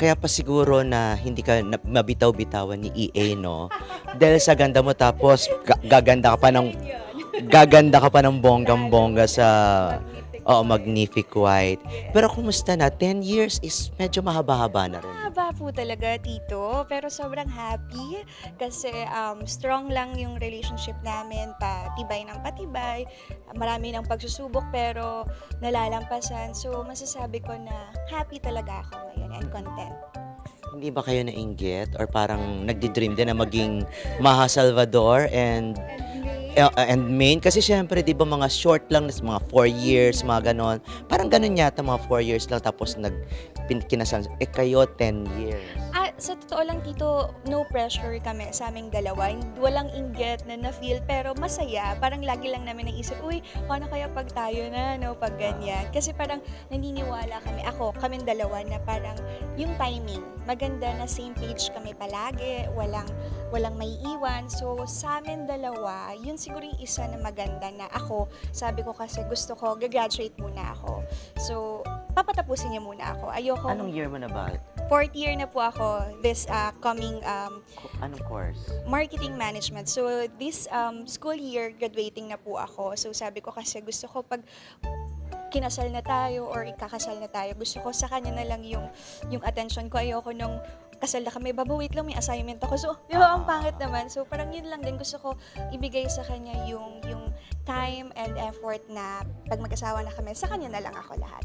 kaya pa siguro na hindi ka na, mabitaw-bitawan ni EA, no? Dahil sa ganda mo tapos ga- gaganda ka pa ng gaganda ka pa ng bonggang-bongga sa Oo, Magnific White. Pero kumusta na? 10 years is medyo mahaba-haba na rin. Mahaba po talaga, Tito. Pero sobrang happy kasi um, strong lang yung relationship namin. Patibay ng patibay. Marami ng pagsusubok pero nalalampasan. So, masasabi ko na happy talaga ako ngayon and content. Hindi ba kayo nainggit or parang nagdi-dream din na maging Maha Salvador and uh, and main kasi syempre 'di ba mga short lang mga 4 years mga ganon. Parang ganon yata mga 4 years lang tapos nag kinasal eh kayo 10 years sa totoo lang, Tito, no pressure kami sa aming dalawa. Walang inggit na na-feel, pero masaya. Parang lagi lang namin naisip, uy, paano kaya pag tayo na, no, pag ganyan. Kasi parang naniniwala kami, ako, kaming dalawa, na parang yung timing, maganda na same page kami palagi, walang, walang may iwan. So, sa amin dalawa, yun siguro yung isa na maganda na ako, sabi ko kasi gusto ko, gagraduate muna ako. So, papatapusin niya muna ako. Ayoko, anong year mo na ba fourth year na po ako this uh, coming um, anong course marketing management. So this um, school year, graduating na po ako. So sabi ko kasi gusto ko pag kinasal na tayo or ikakasal na tayo, gusto ko sa kanya na lang yung, yung attention ko. Ayoko nung kasal na kami, baba wait lang, may assignment ako. So, di ba, ang pangit naman. So, parang yun lang din. Gusto ko ibigay sa kanya yung, yung time and effort na pag mag-asawa na kami, sa kanya na lang ako lahat.